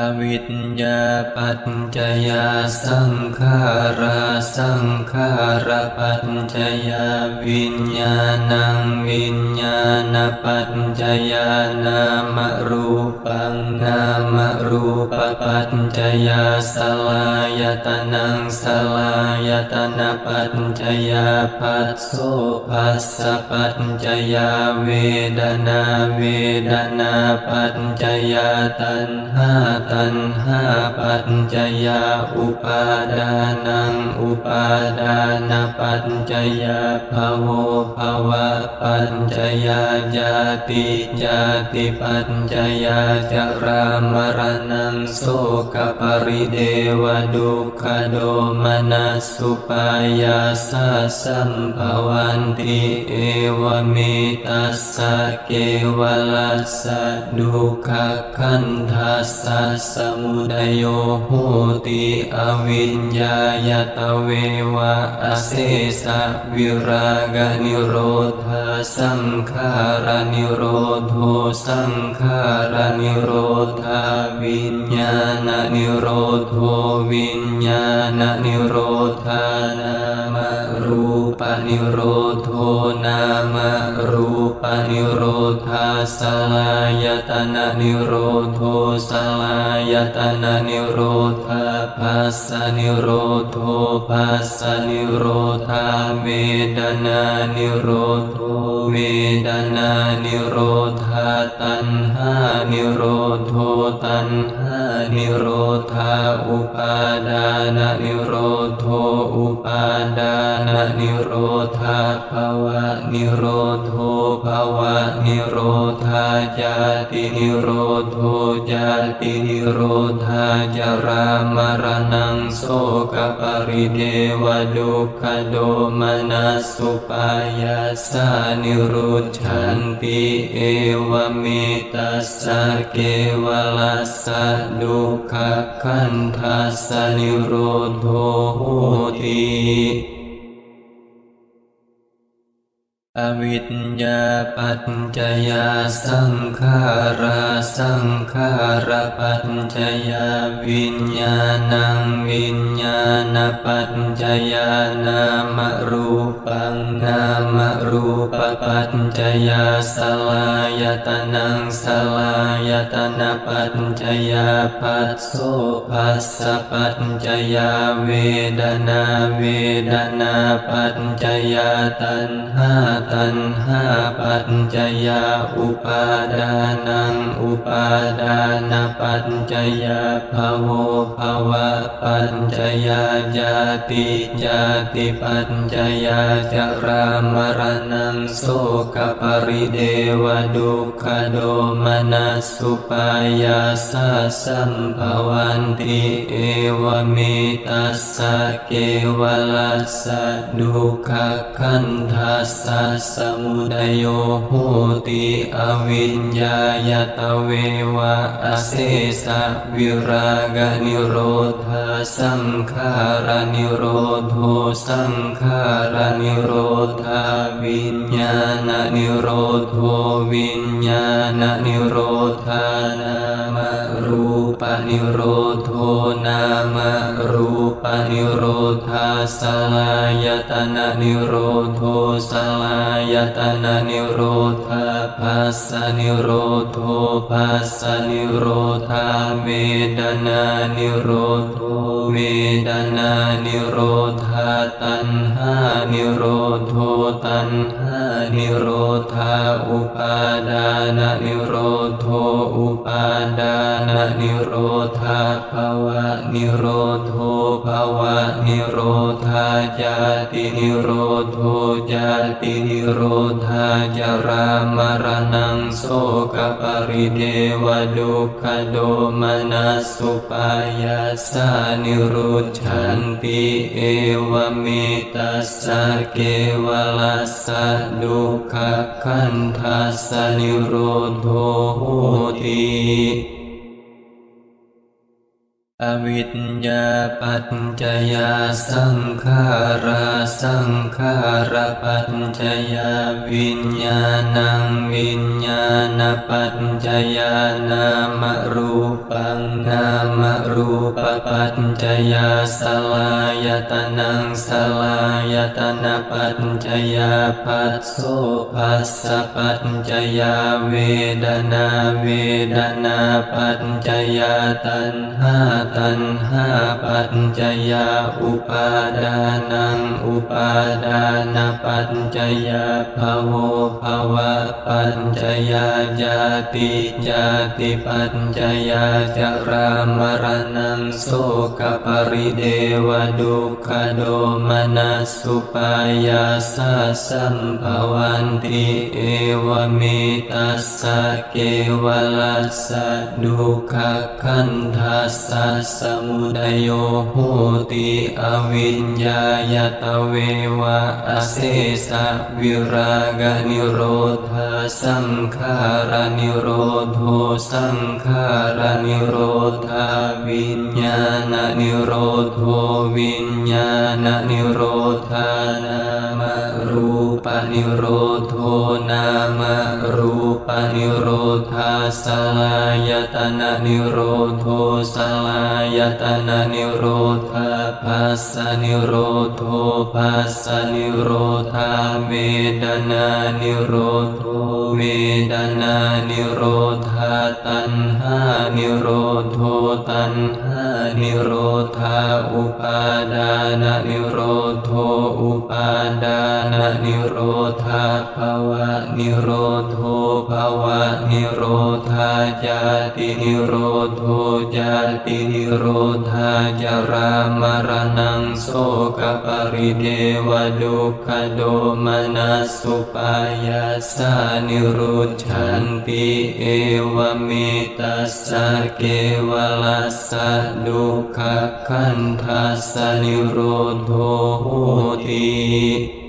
อวิญญาปัจจยาสังขาราสังขาราปัจจยาวิญญาณังวิญญาณปัจจยานามรูปังนามรูปปัจจยาสลายตนังสลายตนะปัจจยาปัสโสปัสสะปัจจยาเวดนาเวดนาปัจจยาตัณหาตัณหาปัจจยาอุปาดานังอุปาดานาปัจจยาภโวภวะปัจจยาญาติญาติปัจจยาจรามรณังโสกปริเดวดุขโดมนัสสุปายาสาสัมภวันติเอวเมตัสสะเกวลัสสะดุขขันทัสสะสมุทัยโยโหติอวิญญายตเววะอเสสะวิรากนิโรธาสังขารานิโรโทสังขารานิโรธาวิญญาณนิโรโทวิญญาณนิโรธานามรูปนิโรโทนามรูปนิโรธาสลาย นะนิโรโทสลายตนะนิโรธาปัสสนิโรโทปัสสนิโรธาเวดนานิโรโทเวดนานิโรธาตัณหานิโรโทตัณหานิโรธาอุปาดานนิโรโทอุปาดานนิโรธาภวะนิโรโท ภวะนิโรธาจาตินิโรโทจาตินิโรธาจารามรณังโสกปริเดวดุขโดมนัสสุปายาสานิรุจฉันติเอวเมตัสสะเกวลัสสะดุขขันทัสสนิโรโทโหติ อวิญญาปัจจยาสังขาราสังขาราปัจจยาวิญญาณังวิญญาณปัจจยานามรูปังนามรูปปัจจยาสลายตนังสลายตนะปัจจยาปัสโสปัสสะปัจจยาเวดนาเวดนาปัจจยาตัณหาตัณหาปัจจยาอุปาดานังอุปาดานาปัจจยาภโวภวะปัจจยาญาติญาติปัจจยาจรามรณังโสกปริเดวดุขโดมนัสสุปายาสาสัมภวันติเอวเมตัสสะเกวลัสสะดุขขันทัสสะสมุทัยโยโหติอวิญญายตเววะอเสสะวิรากนิโรธาสังขารานิโรโทสังขารานิโรธาวิญญาณนิโรโท นิโรโทนามรูปนิโรธาสลายตนะนิโรโทสลายตนะนิโรธาปัสสนิโรโทปัสสนิโรธาเวดนานิโรโทเวดนานิโรธาตัณหานิโรโทตัณหานิโรธาอุปาดานานิโร โทอุปาดานานิโรธาภวะนิโรโทภวะนิโรธาจาตินิโรโทจาตินิโรธาจารามรณังโสกปริเดวดุขโดมนัสสุปายาสานิรุจฉันติเอวเมตัสสะเกวลัสสะดุขขันทัสสนิโรโทโหติ อวิญญาปัจจยาสังขาราสังขาราปัจจยาวิญญาณังวิญญาณปัจจยานามรูปังนามรูปปัจจยาสลายตนังสลายตนะปัจจยาปัสโสปัสสะปัจจยาเวดนาเวดนาปัจจยาตัณหาตัณหาปัจจยาอุปาดานังอุปาดานาปัจจยาภโวภวะปัจจยาญาติญาติปัจจยาจรามรณังโสกปริเดวดุขโดมนัสุปายาสาสัมภวันติเอวเมตัสสะเกวลัสสะดุขขันทัสสะสมุทัยโยโหติอวิญญายตเววะอเสสะวิรากนิโรธาสังขารนิโรโทสังขารนิโรธาวิญญาณนิโรโทวิญญาณนิโรธานามรูปนิโรโทนามรู นิโรธาสลายตนะนิโรโทสลายตนะนิโรธาปัสนิโรโทปัสนิโรธาเวดนานิโรโทเวดนานิโรธาตัณหานิโรโทตัณหานิโรธาอุปาดานานิโรโทอุปาดานานิโรธาภวะนิโร จาตินิโรโทจาตินิโรธาจารามรณังโสกปริเดวดุขโดมนัสสุปายาสานิรุจฉันติเอวเมตัสสะเกวลัสสะดุขขันทัสสนิโรโทโหติ